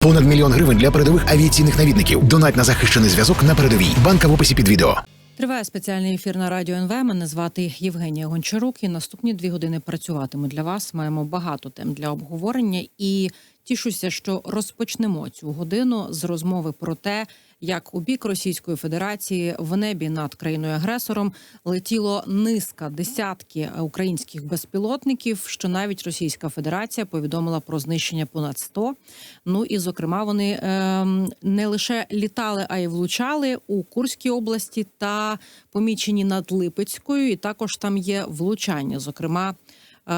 Понад мільйон гривень для передових авіаційних навідників. Донать на захищений зв'язок на передовій. Банка в описі під відео. Триває спеціальний ефір на радіо НВ. Мене звати Євгенія Гончарук. І наступні дві години працюватиму для вас. Маємо багато тем для обговорення і тішуся, що розпочнемо цю годину з розмови про те, як у бік Російської Федерації в небі над країною агресором летіло низка десятки українських безпілотників. Що навіть Російська Федерація повідомила про знищення понад 100. Ну і зокрема, вони ем, не лише літали, а й влучали у Курській області та помічені над Липецькою. І також там є влучання, зокрема е,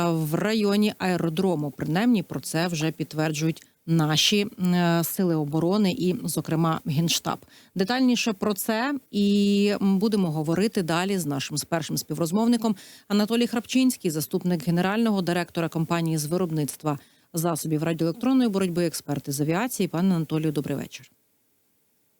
в районі аеродрому. Принаймні про це вже підтверджують наші е, сили оборони і, зокрема, генштаб. Детальніше про це і будемо говорити далі з нашим з першим співрозмовником Анатолій Храпчинський, заступник генерального директора компанії з виробництва засобів радіоелектронної боротьби, експерти з авіації. Пане Анатолію, добрий вечір.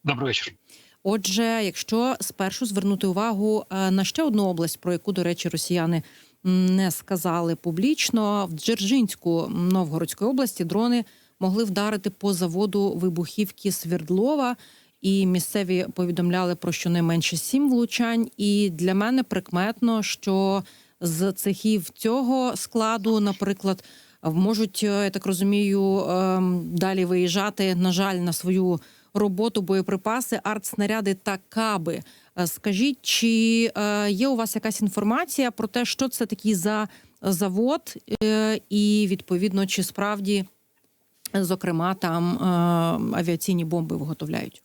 Добрий вечір. Отже, якщо спершу звернути увагу е, на ще одну область, про яку, до речі, росіяни не сказали публічно, в Дзержинську Новгородської області дрони могли вдарити по заводу вибухівки Свердлова. І місцеві повідомляли про щонайменше сім влучань. І для мене прикметно, що з цехів цього складу, наприклад, можуть, е, я так розумію, ем, далі виїжджати, на жаль, на свою роботу боєприпаси, артснаряди та каби. Е, Скажіть, чи е, є у вас якась інформація про те, що це такий за завод, і відповідно, чи справді, зокрема, там е, авіаційні бомби виготовляють?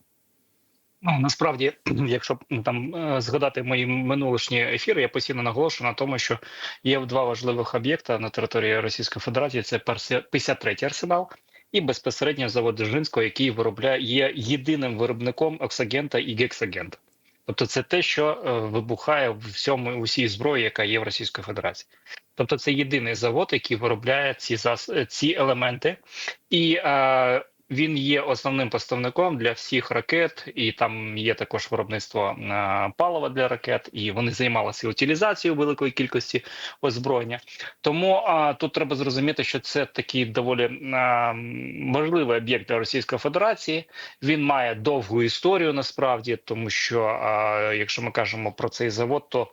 Ну насправді, якщо ну, там е, згадати мої минулишні ефіри, я постійно наголошую на тому, що є два важливих об'єкта на території Російської Федерації: це 53-й арсенал і безпосередньо завод Дзержинського, який виробляє є єдиним виробником оксагента і гексагента. Тобто, це те, що е, вибухає в всьому усій зброї, яка є в Російській Федерації. Тобто, це єдиний завод, який виробляє ці зас... ці елементи, і е, він є основним поставником для всіх ракет, і там є також виробництво е, палива для ракет, і вони займалися утилізацією великої кількості озброєння. Тому а, тут треба зрозуміти, що це такий доволі а, важливий об'єкт для Російської Федерації. Він має довгу історію насправді, тому що а, якщо ми кажемо про цей завод, то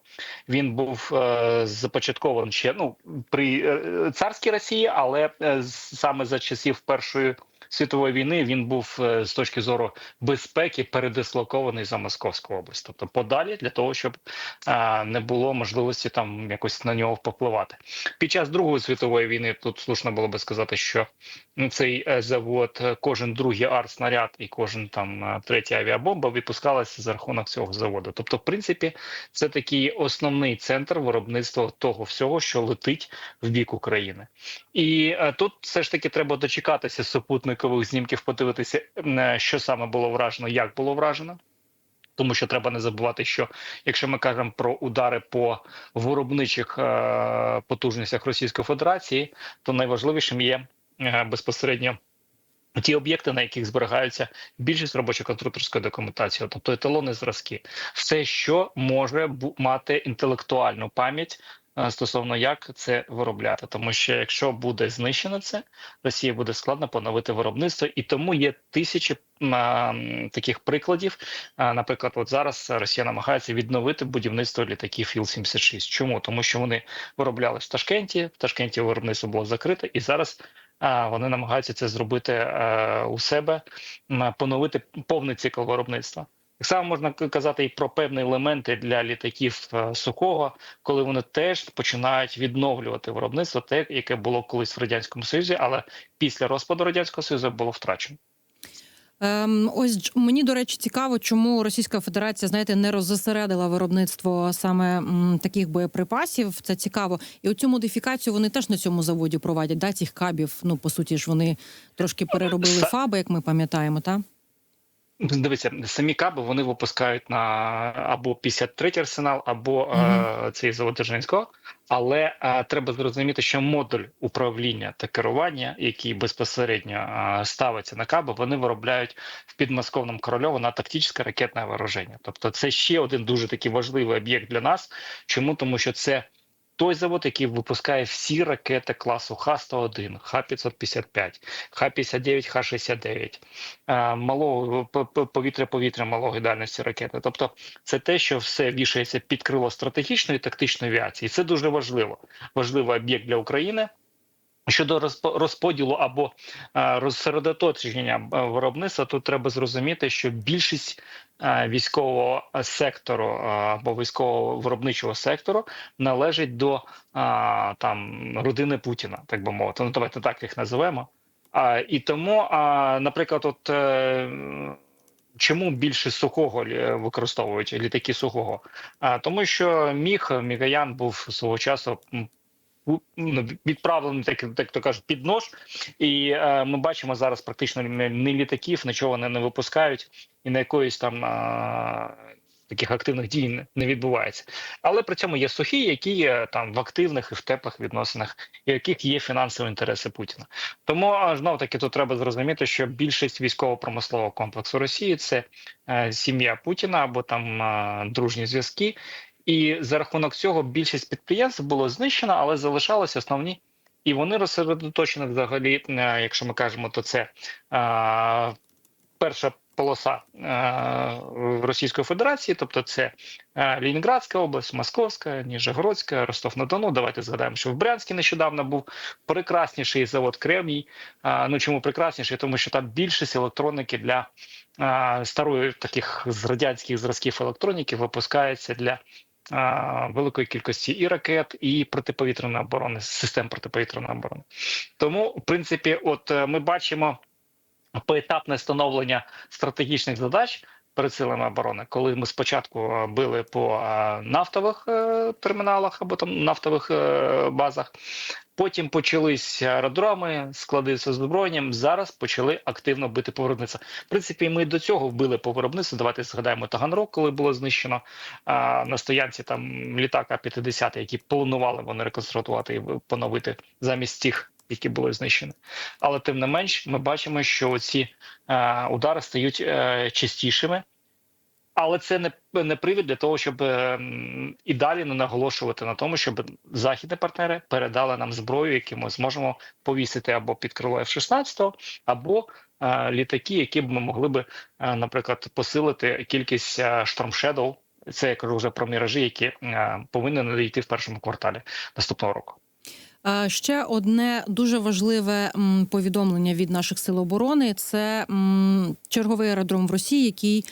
він був е, започаткований ще ну при е, царській Росії, але е, з- саме за часів першої. Світової війни він був е, з точки зору безпеки передислокований за Московську область, тобто подалі для того, щоб не було можливості там якось на нього попливати. Під час Другої світової війни тут слушно було би сказати, що цей е, завод, е, кожен другий артснаряд і кожен там третя авіабомба випускалася за рахунок цього заводу. Тобто, в принципі, це такий основний центр виробництва того всього, що летить в бік України. І тут все ж таки треба дочекатися супутникових знімків, подивитися, е, що саме було вражено, як було вражено. Тому що треба не забувати, що якщо ми кажемо про удари по виробничих е, потужностях Російської Федерації, то найважливішим є е, безпосередньо ті об'єкти, на яких зберігаються більшість робочо-конструкторської документації, тобто еталони зразки, все, що може мати інтелектуальну пам'ять стосовно як це виробляти, тому що якщо буде знищено це, Росії буде складно поновити виробництво, і тому є тисячі а, таких прикладів. А, Наприклад, от зараз Росія намагається відновити будівництво літаків Іл-76. Чому? Тому що вони виробляли в Ташкенті, в Ташкенті виробництво було закрите, і зараз а, вони намагаються це зробити е, у себе, поновити повний цикл виробництва. Так само можна казати і про певні елементи для літаків е, сухого, коли вони теж починають відновлювати виробництво, те, яке було колись в радянському союзі, але після розпаду радянського союзу було втрачено. Ем, ось мені до речі цікаво, чому Російська Федерація знаєте не роззасередила виробництво саме м, таких боєприпасів. Це цікаво, і оцю модифікацію вони теж на цьому заводі проводять. Да, цих кабів. Ну по суті ж вони трошки переробили Са- фаби, як ми пам'ятаємо, та Дивіться, самі каби вони випускають на або 53-й арсенал, або е, цей завод Дзержинського. Але е, треба зрозуміти, що модуль управління та керування, який безпосередньо е, ставиться на каби, вони виробляють в підмосковному корольову на тактичне ракетне вооруження. Тобто, це ще один дуже такий важливий об'єкт для нас. Чому тому, що це той завод, який випускає всі ракети класу Х-101, Х-555, Х-59, Х-69, е, малого повітря-повітря малої дальності ракети. Тобто, це те, що все вішається під крило стратегічної і тактичної авіації. Це дуже важливо. Важливий об'єкт для України. Щодо розпо- розподілу або розсередоточення е, виробництва, тут треба зрозуміти, що більшість е, військового сектору е, або військового виробничого сектору належить до там родини Путіна, так би мовити. Ну давайте так їх називемо. І тому, наприклад, от чому більше сухого використовують літаки сухого? Тому що міг Мігаян був свого часу. Ну, відправлений, так, так то кажуть, під нож, і е, ми бачимо зараз практично не, не літаків, нічого вони не випускають, і на якоїсь там е, таких активних дій не, не відбувається. Але при цьому є сухі, які є там в активних і в теплих відносинах, і яких є фінансові інтереси Путіна. Тому знов таки тут треба зрозуміти, що більшість військово-промислового комплексу Росії це е, сім'я Путіна або там е, дружні зв'язки. І за рахунок цього більшість підприємств було знищено, але залишалися основні. І вони розсередоточені взагалі, е, якщо ми кажемо, то це е, перша полоса е, Російської Федерації, тобто це е, Лінінградська область, Московська, Ніжегородська, Ростов-на-Дону. Давайте згадаємо, що в Брянській нещодавно був прекрасніший завод Кремній. Е, ну чому прекрасніший? Тому що там більшість електроніки для е, старої таких з радянських зразків електроніки випускається для а, великої кількості і ракет, і протиповітряної оборони, систем протиповітряної оборони. Тому, в принципі, от е, ми бачимо поетапне становлення стратегічних задач перед силами оборони, коли ми спочатку е, били по е, нафтових е, терміналах або там нафтових базах. Потім почались аеродроми, склади з озброєнням. Зараз почали активно бити по виробництву. В принципі, ми до цього вбили по виробництву. Давайте згадаємо Таганрог, коли було знищено а, на стоянці там літак А-50, які планували вони реконструювати і поновити замість тих, які були знищені. Але тим не менш, ми бачимо, що ці е, удари стають е, частішими. Але це не, не привід для того, щоб е, і далі не наголошувати на тому, щоб західні партнери передали нам зброю, яку ми зможемо повісити або під крило F-16, або е, літаки, які б ми могли би, е, наприклад, посилити кількість е, Shadow. Це я кажу вже про міражі, які е, повинні надійти в першому кварталі наступного року. Е, Ще одне дуже важливе повідомлення від наших сил оборони: це черговий аеродром в Росії, який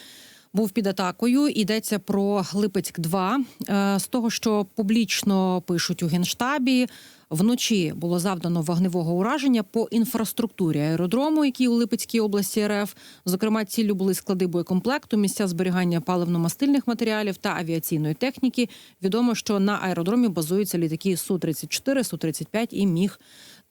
був під атакою. Йдеться про Липецьк 2 Е, З того, що публічно пишуть у генштабі. Вночі було завдано вогневого ураження по інфраструктурі аеродрому, який у Липецькій області РФ. Зокрема, ціллю були склади боєкомплекту, місця зберігання паливно-мастильних матеріалів та авіаційної техніки. Відомо, що на аеродромі базуються літаки су 34 су 35 і міг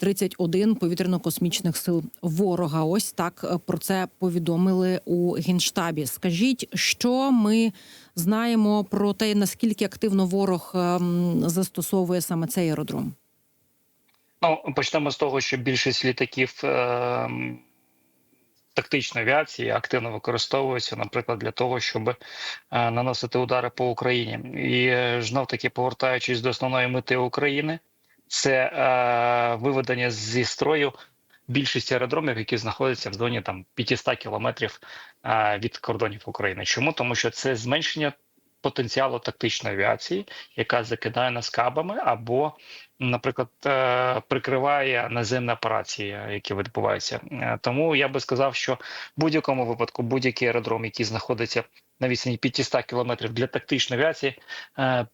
31 повітряно-космічних сил ворога. Ось так е, про це повідомили у генштабі. Скажіть, що ми знаємо про те, наскільки активно ворог ем, застосовує саме цей аеродром? Ну, почнемо з того, що більшість літаків е, тактичної авіації активно використовуються, наприклад, для того, щоб е, наносити удари по Україні. І е, знов таки повертаючись до основної мети України, це е, виведення зі строю більшості аеродромів, які знаходяться в зоні там 500 кілометрів е, від кордонів України. Чому? Тому що це зменшення потенціалу тактичної авіації, яка закидає нас кабами або наприклад, е, прикриває наземні операції, які відбуваються. Е, Тому я би сказав, що в будь-якому випадку будь-який аеродром, який знаходиться на відстані 500 кілометрів для тактичної авіації, е,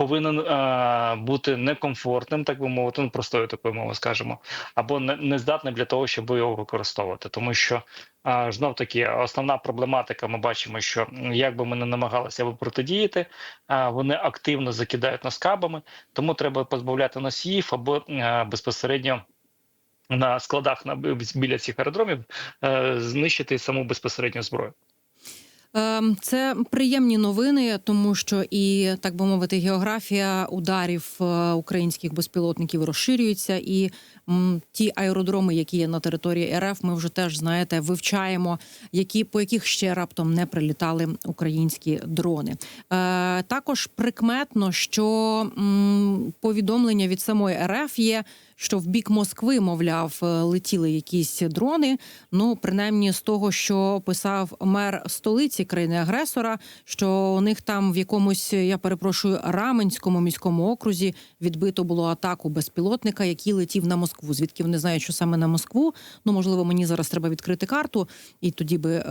повинен е, бути некомфортним, так би мовити, ну простою такою мовою скажемо, або не, здатним для того, щоб його використовувати, тому що е, знов таки основна проблематика. Ми бачимо, що як би ми не намагалися би протидіяти, е, вони активно закидають нас кабами, тому треба позбавляти носіїв або е, безпосередньо. На складах на біля цих аеродромів е, знищити саму безпосередню зброю. Ем, Це приємні новини, тому що і так би мовити, географія ударів е, українських безпілотників розширюється, і ті аеродроми, які є на території РФ, ми вже теж знаєте, вивчаємо, які по яких ще раптом не прилітали українські дрони. Е, також прикметно, що повідомлення від самої РФ є. Що в бік Москви, мовляв, е, летіли якісь дрони. Ну, принаймні, з того, що писав мер столиці країни-агресора, що у них там в якомусь, я перепрошую, раменському міському окрузі відбито було атаку безпілотника, який летів на Москву. Звідки вони знають, що саме на Москву? Ну можливо, мені зараз треба відкрити карту, і тоді би е,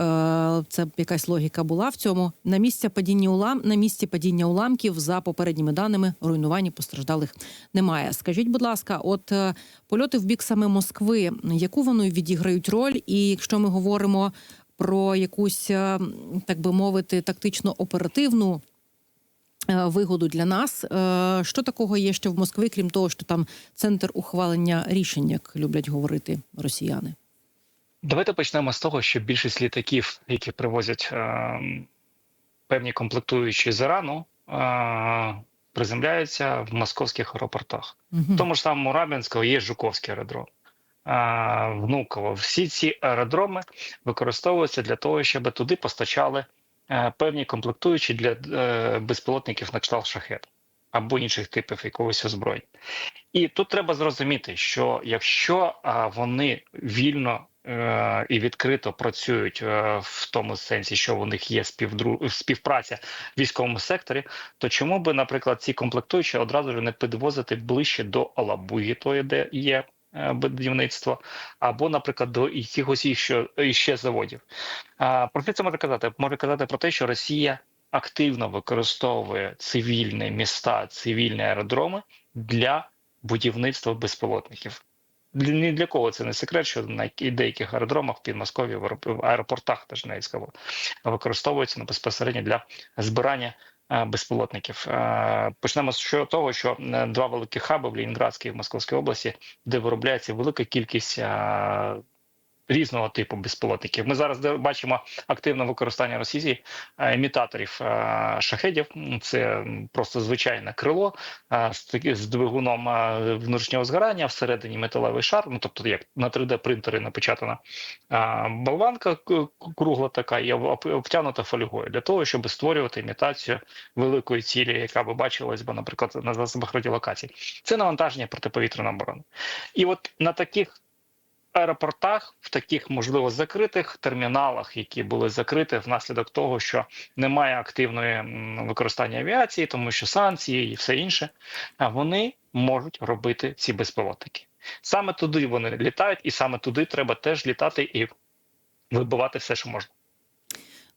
це якась логіка була в цьому. На місці падіння улам на місці падіння уламків за попередніми даними руйнувань постраждалих немає. Скажіть, будь ласка, от е, польоти в бік саме Москви, яку вони відіграють роль? І якщо ми говоримо про якусь, е, так би мовити, тактично оперативну е, вигоду для нас, е, що такого є ще в Москві, крім того, що там центр ухвалення рішень, як люблять говорити росіяни? Давайте почнемо з того, що більшість літаків, які привозять е, певні комплектуючі з Ірану, е, приземляються в московських аеропортах. В тому ж самому Рабінську є Жуковський аеродром. Внуково. Всі ці аеродроми використовуються для того, щоб туди постачали е, певні комплектуючі для е, безпілотників на кшталт шахет або інших типів якогось озброєння. І тут треба зрозуміти, що якщо а, вони вільно і відкрито працюють е, в тому сенсі, що у них є співдру... співпраця в військовому секторі, то чому би, наприклад, ці комплектуючі одразу ж не підвозити ближче до Алабуї, тої, де є е, будівництво, або, наприклад, до якихось іще, іще заводів. Про що це може казати? Може казати про те, що Росія активно використовує цивільні міста, цивільні аеродроми для будівництва безпілотників. Ні для кого це не секрет, що на деяких аеродромах в Підмосков'ї, в аеропортах теж навіть використовується безпосередньо для збирання е, безпілотників. Е, Почнемо з того, що е, два великі хаби в Лінінградській і в Московській області, де виробляється велика кількість різного типу безпілотників. Ми зараз бачимо активне використання Росії е, імітаторів е, шахедів. Це просто звичайне крило е, з двигуном внутрішнього згорання, всередині металевий шар. Ну тобто, як на 3D принтері напечатана болванка кругла така і об- об- обтягнута фольгою для того, щоб створювати імітацію великої цілі, яка би бачилась би, наприклад, на засобах радіолокації. Це навантаження протиповітряної оборони. І от на таких аеропортах, в таких можливо закритих терміналах, які були закриті внаслідок того, що немає активної використання авіації, тому що санкції і все інше, вони можуть робити ці безпілотники. Саме туди вони літають, і саме туди треба теж літати і вибивати все, що можна.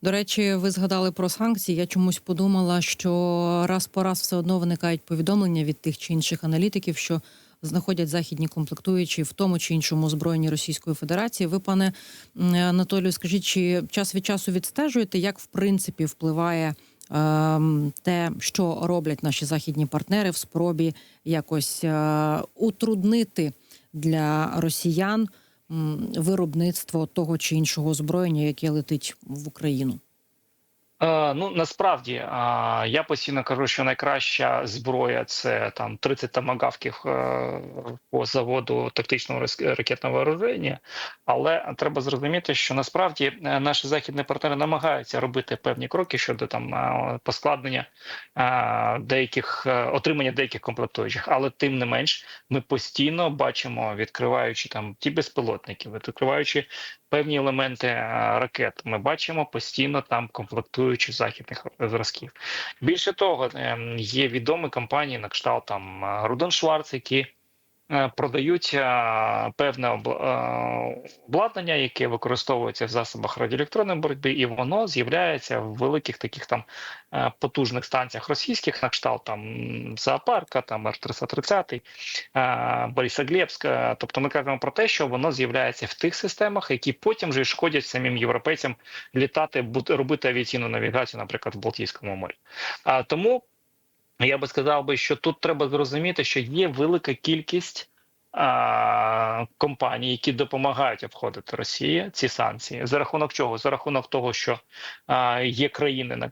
До речі, ви згадали про санкції. Я чомусь подумала, що раз по раз все одно виникають повідомлення від тих чи інших аналітиків, що знаходять західні комплектуючі в тому чи іншому озброєнні Російської Федерації. Ви, пане Анатолію, скажіть, чи час від часу відстежуєте, як в принципі впливає ем, те, що роблять наші західні партнери в спробі якось е, утруднити для росіян виробництво того чи іншого озброєння, яке летить в Україну? Е, ну насправді е, я постійно кажу, що найкраща зброя це там 30 тамагавків е, по заводу тактичного ракетного вооруження. Але треба зрозуміти, що насправді наші західні партнери намагаються робити певні кроки щодо там поскладнення деяких отримання деяких комплектуючих. Але тим не менш, ми постійно бачимо, відкриваючи там ті безпілотники, відкриваючи певні елементи ракет. Ми бачимо постійно там комплектуючі західних зразків. Більше того, ем, є відомі компанії на кшталт там е, Руден Шварц, які продають е, певне е, обладнання, яке використовується в засобах радіоелектронної боротьби, і воно з'являється в великих таких там е, потужних станціях російських на кшталт там зоопарка, там Р-330, е, Борисоглебська. Тобто ми кажемо про те, що воно з'являється в тих системах, які потім вже шкодять самим європейцям літати, робити авіаційну навігацію, наприклад, в Балтійському морі. Тому я би сказав би, що тут треба зрозуміти, що є велика кількість а, компаній, які допомагають обходити Росії ці санкції. За рахунок чого? За рахунок того, що а, є країни на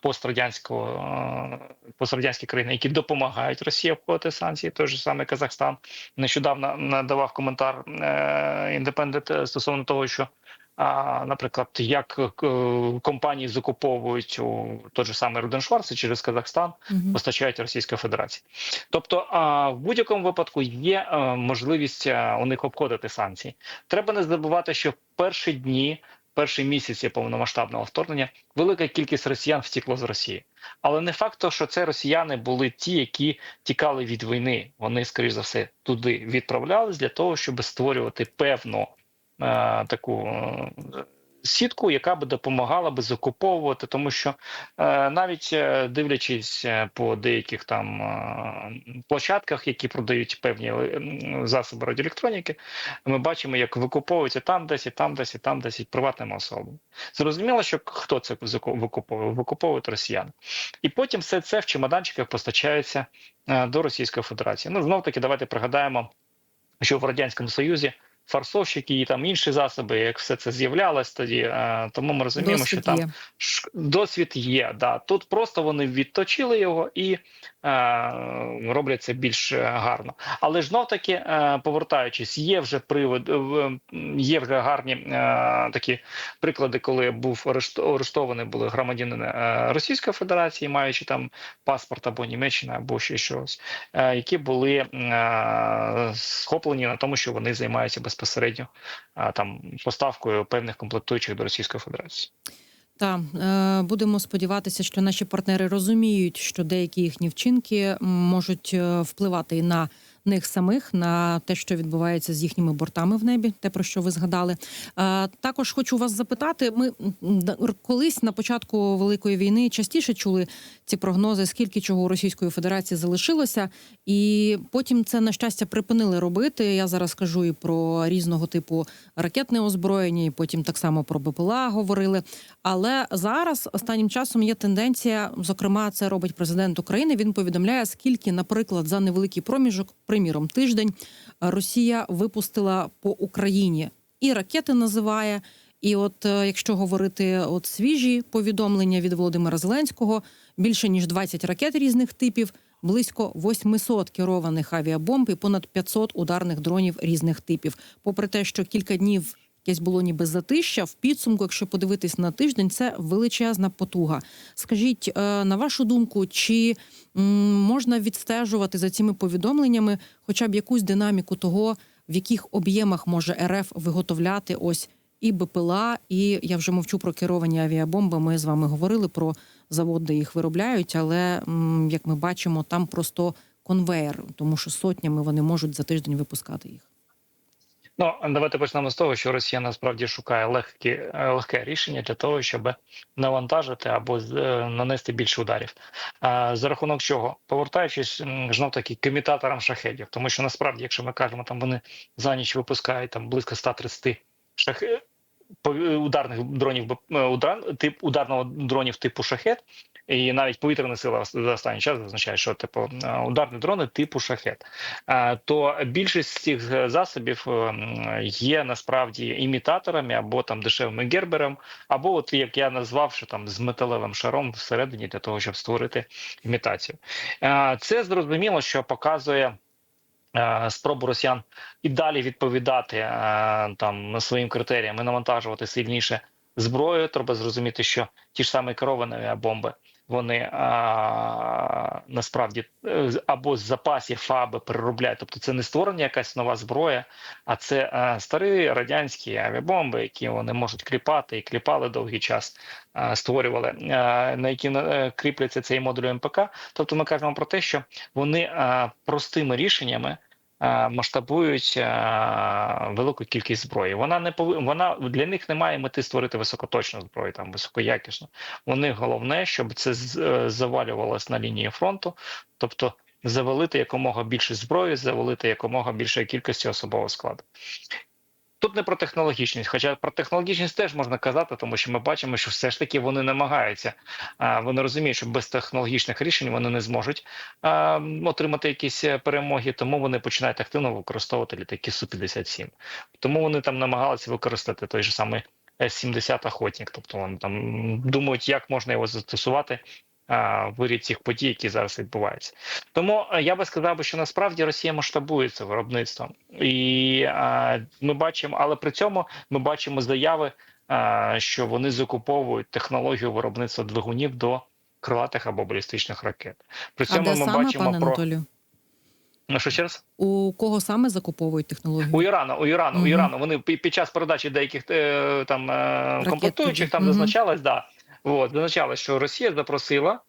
пострадянського пострадянські країни, які допомагають Росії обходити санкції. Той же самий Казахстан нещодавно надавав коментар індепендент стосовно того, що. А, наприклад, як е, компанії закуповують у той же самий Руденшварц через Казахстан, постачають Російська Федерація. Тобто, а, в будь-якому випадку є е, можливість е, у них обходити санкції. Треба не забувати, що в перші дні, перші місяці повномасштабного вторгнення, велика кількість росіян втекло з Росії. Але не факт, що це росіяни були ті, які тікали від війни. Вони, скоріш за все, туди відправлялись для того, щоб створювати певну таку. е, Сітку, яка би допомагала би закуповувати, тому що е, навіть е, дивлячись е, по деяких там е, площадках, які продають певні е, засоби радіоелектроніки, ми бачимо, як викуповуються там десь, і там десь, і там десь і приватними особами. Зрозуміло, що хто це викуповує? Викуповують росіяни. І потім все це в чемоданчиках постачається е, до Російської Федерації. Ну знов таки, давайте пригадаємо, що в радянському Союзі. Фарсовщики і там інші засоби, як все це з'являлось тоді, е, тому ми розуміємо, що там є. Досвід є. Да. Тут просто вони відточили його і роблять це більш е, гарно. Але ж знов таки, е, повертаючись, є вже привод, е, є вже гарні е, такі приклади, коли був арешт- арештований були громадянини е, Російської Федерації, маючи там паспорт або Німеччина, або ще щось, е, які були е, схоплені на тому, що вони займаються безпосередньо е, там поставкою певних комплектуючих до Російської Федерації. Та е, будемо сподіватися, що наші партнери розуміють, що деякі їхні вчинки можуть е, впливати і на них самих, на те, що відбувається з їхніми бортами в небі, те про що ви згадали. Також хочу вас запитати: ми колись на початку великої війни частіше чули ці прогнози, скільки чого у Російської Федерації залишилося, і потім це на щастя припинили робити. Я зараз кажу і про різного типу ракетне озброєння, і потім так само про БПЛА говорили. Але зараз останнім часом є тенденція, зокрема, це робить президент України. Він повідомляє, скільки, наприклад, за невеликий проміжок, приміром, тиждень, Росія випустила по Україні і ракети називає. І от е, якщо говорити от свіжі повідомлення від Володимира Зеленського, більше ніж 20 ракет різних типів, близько 800 керованих авіабомб і понад 500 ударних дронів різних типів. Попри те, що кілька днів якесь було ніби затища, в підсумку, якщо подивитись на тиждень, це величезна потуга. Скажіть, е, на вашу думку, чи можна відстежувати за цими повідомленнями хоча б якусь динаміку того, в яких об'ємах може РФ виготовляти ось і БПЛА, і я вже мовчу про керовані авіабомби. Ми з вами говорили про завод, де їх виробляють, але як ми бачимо, там просто конвейер, тому що сотнями вони можуть за тиждень випускати їх. Ну давайте почнемо з того, що Росія насправді шукає легкі, е, легке рішення для того, щоб навантажити або е, нанести більше ударів. А, за рахунок чого? Повертаючись знов таки к імітаторам шахедів, тому що насправді, якщо ми кажемо, там вони за ніч випускають там близько 130 шахедів. Ударних дронів е, удар, тип ударного дронів типу шахет, і навіть повітряна сила за останній час означає, що типу е, ударні дрони типу шахет. Е, то більшість цих е, засобів є насправді імітаторами або там дешевими гербером, або от як я назвав, що там з металевим шаром всередині для того, щоб створити імітацію. Це зрозуміло, що показує. Спробу росіян і далі відповідати там своїм критеріям і навантажувати сильніше зброю. Треба зрозуміти, що ті ж самі керовані бомби вони а, насправді е, або з запасів ФАБи переробляють. Тобто це не створення якась нова зброя, а це а, старі радянські авіабомби, які вони можуть кліпати і кліпали довгий час, а, створювали, а, на які е, кріпляться цей модуль МПК. Тобто ми кажемо про те, що вони а, простими рішеннями. А, Масштабують велику кількість зброї. Вона не пов... вона для них немає мети створити високоточну зброю, там високоякісну. Вони головне, щоб це е, завалювалось на лінії фронту, тобто завалити якомога більше зброї, завалити якомога більше кількості особового складу. Тут не про технологічність, хоча про технологічність теж можна казати, тому що ми бачимо, що все ж таки вони намагаються. Вони розуміють, що без технологічних рішень вони не зможуть отримати якісь е, перемоги, тому вони починають активно використовувати літаки Су-57. Тому вони там намагалися використати той же самий С-70 охотник. Тобто вони там думають, як можна його застосувати вирі цих подій, які зараз відбуваються. Тому е, я би сказав, що насправді Росія масштабується виробництвом, і ми бачимо, але при цьому ми бачимо заяви, що вони закуповують технологію виробництва двигунів до крилатих або балістичних ракет. При А цьому де ми саме, бачимо пане про Анатолію? Ну, що ще раз? У кого саме закуповують технологію? У Ірану, у Ірану, Мгм. у Ірану. Вони під час передачі деяких е, там е, комплектуючих там Мгм. зазначалось, да. От, зазначалось, що Росія запросила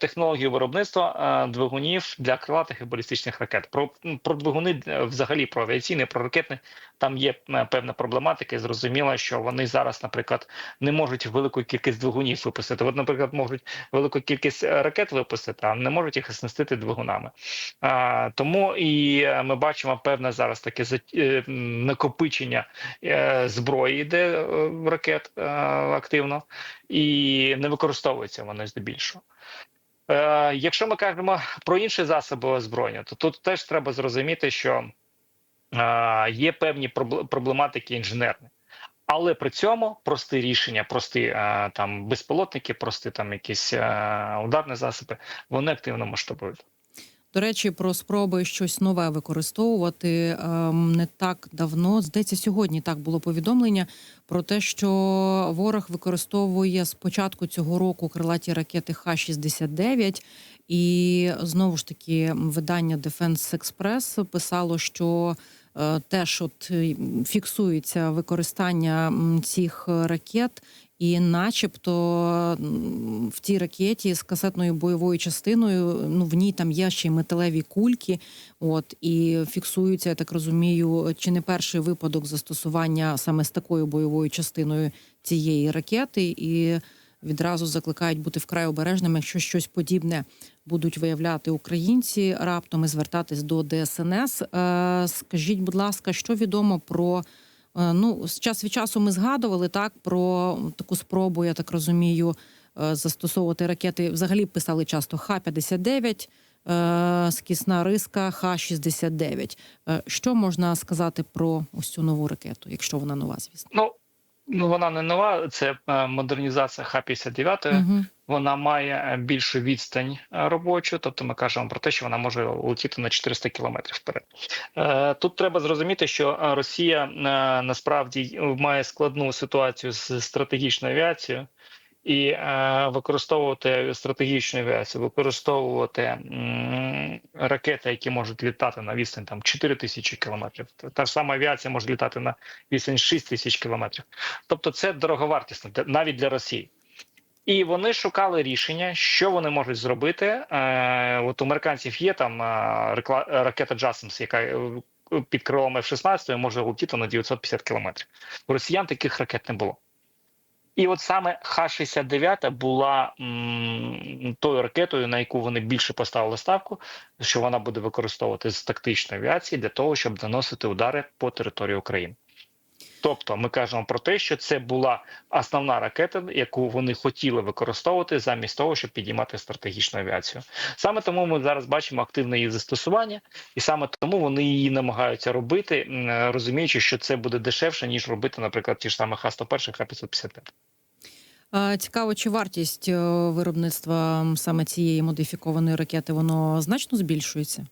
технологію виробництва е, двигунів для крилатих і балістичних ракет. Про, про двигуни е, взагалі про авіаційне, про ракетне там є е, певна проблематика. І зрозуміло, що вони зараз, наприклад, не можуть велику кількість двигунів випустити. От, наприклад, можуть велику кількість е, ракет випустити, а не можуть їх оснастити двигунами. А, тому і е, ми бачимо певне зараз таке е, накопичення е, зброї йде е, ракет е, активно, і не використовуються вони здебільшого. Е, Якщо ми кажемо про інші засоби озброєння, то тут теж треба зрозуміти, що е, є певні пробл- проблематики інженерні. Але при цьому прості рішення, прості е, там безпілотники, прості там якісь ударні засоби, вони активно масштабують. До речі, про спроби щось нове використовувати ем, не так давно. Здається, сьогодні так було повідомлення про те, що ворог використовує з початку цього року крилаті ракети Х-69. І знову ж таки видання Defense Express писало, що е, теж от фіксується використання цих ракет. І, начебто, в цій ракеті з касетною бойовою частиною, ну в ній там є ще й металеві кульки. От і фіксується, я так розумію, чи не перший випадок застосування саме з такою бойовою частиною цієї ракети, і відразу закликають бути вкрай обережними, якщо щось подібне будуть виявляти українці раптом і звертатись до ДСНС. Е, скажіть, будь ласка, що відомо про Ну, з час від часу ми згадували так про таку спробу, я так розумію, е, застосовувати ракети. Взагалі писали часто Х-59, е, скісна риска, Х-69. Е, Що можна сказати про ось цю нову ракету, якщо вона нова, звісно? Ну, ну вона не нова, це е, модернізація Х-59. Угу. Вона має е, більшу відстань е, робочу, тобто ми кажемо про те, що вона може летіти на 400 кілометрів вперед. Тут треба зрозуміти, що Росія насправді має складну ситуацію з стратегічною авіацією. І е, використовувати стратегічну авіацію, використовувати м, ракети, які можуть літати на відстань там 4 тисячі кілометрів. Та ж сама авіація може літати на відстань 6 тисяч кілометрів. Тобто, це дороговартісно навіть для Росії. І вони шукали рішення, що вони можуть зробити. Е, от у американців є там е, ракета Джасмс, яка е, під крилом F-16 може летіти на 950 кілометрів. У росіян таких ракет не було. І от саме Х-69 була м, тою ракетою, на яку вони більше поставили ставку, що вона буде використовувати з тактичної авіації для того, щоб наносити удари по території України. Тобто ми кажемо про те, що це була основна ракета, яку вони хотіли використовувати замість того, щоб підіймати стратегічну авіацію. Саме тому ми зараз бачимо активне її застосування, і саме тому вони її намагаються робити, розуміючи, що це буде дешевше ніж робити, наприклад, ті ж саме Х-101, Х-555. Цікаво, чи вартість е, виробництва саме цієї модифікованої ракети воно значно збільшується?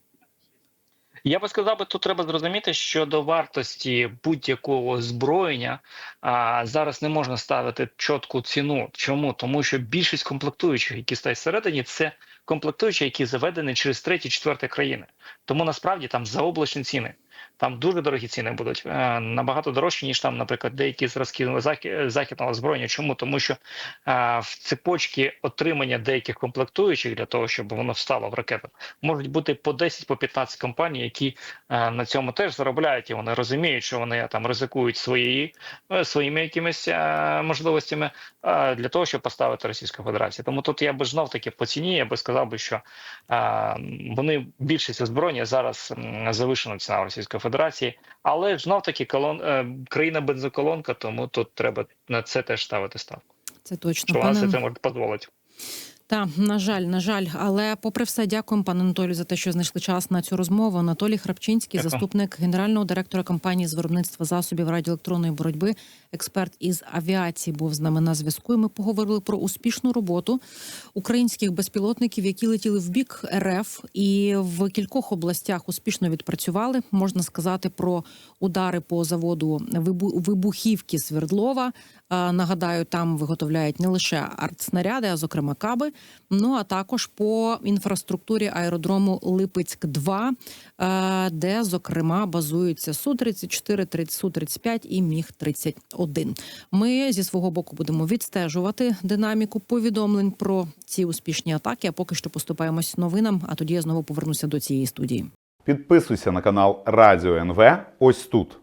Я би сказав, би тут треба зрозуміти, що до вартості будь-якого озброєння а, зараз не можна ставити чітку ціну. Чому? Тому що більшість комплектуючих, які стоять всередині, це комплектуючі, які заведені через треті, четверті країни. Тому насправді там заоблачні ціни. Там дуже дорогі ціни будуть е, набагато дорожчі, ніж там, наприклад, деякі зразки західного озброєння. Чому? Тому що е, в цепочці отримання деяких комплектуючих для того, щоб воно встало в ракету, можуть бути по 10 по 15 компаній, які е, на цьому теж заробляють, і вони розуміють, що вони там ризикують свої, своїми якимись можливостями для того, щоб поставити Російську Федерацію. Тому тут я би знов таки по ціні, я би сказав би, що вони більшість озброєння зараз завишена ціна Російської Російської Федерації. Але знов таки колон е, країна бензоколонка, тому тут треба на це теж ставити ставку. Це точно Що пане. це може дозволити. Та на жаль, на жаль, але попри все, дякуємо пане Анатолію за те, що знайшли час на цю розмову. Анатолій Храпчинський, Дякую. заступник генерального директора компанії з виробництва засобів радіоелектронної боротьби, експерт із авіації, був з нами на зв'язку. І ми поговорили про успішну роботу українських безпілотників, які летіли в бік РФ і в кількох областях успішно відпрацювали. Можна сказати про удари по заводу вибу- вибухівки Свердлова. Нагадаю, там виготовляють не лише артснаряди, а зокрема каби. Ну а також по інфраструктурі аеродрому Липецьк 2 е, де зокрема базуються су 34 су 35 і міг 31 Ми зі свого боку будемо відстежувати динаміку повідомлень про ці успішні атаки. А поки що поступаємось новинам. А тоді я знову повернуся до цієї студії. Підписуйся на канал Радіо НВ ось тут.